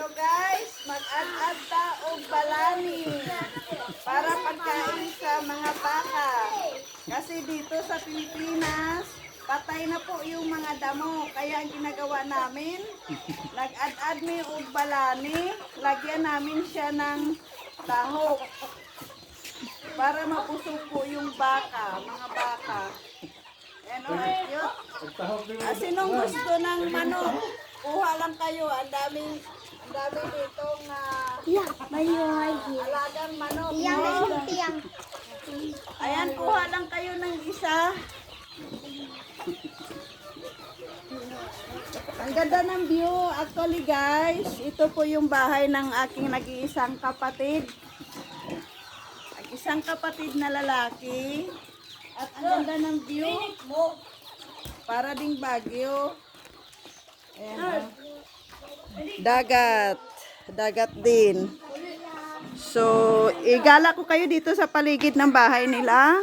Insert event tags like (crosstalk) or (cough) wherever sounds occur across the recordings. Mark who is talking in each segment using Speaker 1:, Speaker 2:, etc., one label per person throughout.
Speaker 1: Hello guys, mag-add-add ta og balani para pagkain sa mga baka. Kasi dito sa Pilipinas, patay na po yung mga damo. Kaya ang ginagawa namin, nag-add-add mi og balani, lagyan namin siya ng tahok. Para mapusog po yung baka, mga baka. Ayan o, cute. Ah, sinong gusto ng manok? Kuha lang kayo. Ang daming, daming ditong ah,
Speaker 2: Ya, mayo lagi.
Speaker 1: alagang manok.
Speaker 2: Tiang
Speaker 1: no?
Speaker 2: tiang.
Speaker 1: Ayan, kuha lang kayo ng isa. Ang ganda ng view. Actually guys, ito po yung bahay ng aking nag-iisang kapatid. Ang isang kapatid na lalaki. At ang ganda ng view. Para ding Baguio. Ayan, oh. Dagat. Dagat din. So, igala ko kayo dito sa paligid ng bahay nila.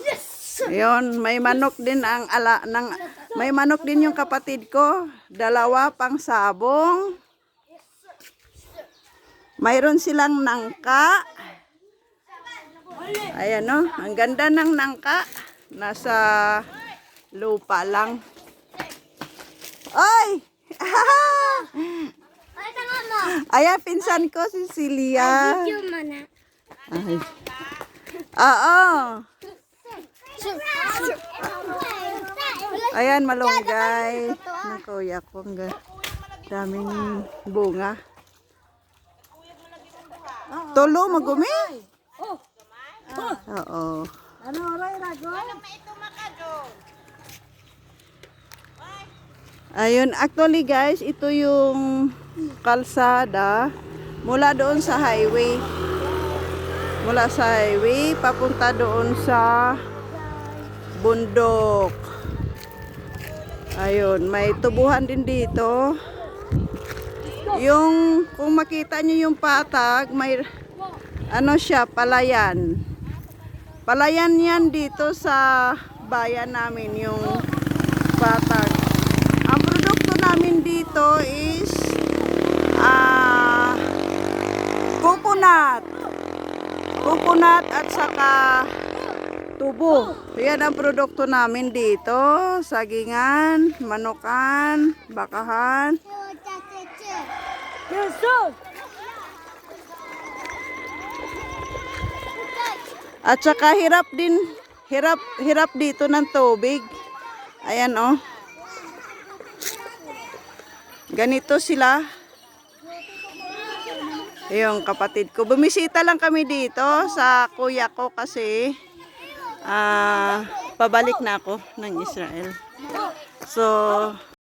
Speaker 2: Yes.
Speaker 1: May manok din ang ala ng may manok din yung kapatid ko, dalawa pang sabong. Mayroon silang nangka. Ayan no, ang ganda ng nangka. Nasa lupa lang. Ay! (laughs)
Speaker 2: Ay, tanga mo.
Speaker 1: Ayan, pinsan ko si Celia. Ay. Oo. Ayan, malunggay. Ng kuya ko. Ang ga- daming bunga. Tulo, magumi? Oo.
Speaker 2: Ano oray rago?
Speaker 1: Ayun, actually guys, ito yung kalsada mula doon sa highway. Mula sa highway, papunta doon sa bundok. Ayun, may tubuhan din dito. Yung, kung makita nyo yung patag, may, ano siya, palayan. Palayan yan dito sa bayan namin, yung patag. Namin dito is ah coconut. Coconut at saka tubo. Yan ang produkto namin dito. Sagingan, manukan, bakahan. At saka hirap din, hirap, hirap dito ng tubig. Ayan oh. Ganito sila. Yung kapatid ko. Bumisita lang kami dito sa kuya ko kasi ah pabalik na ako ng Israel. So,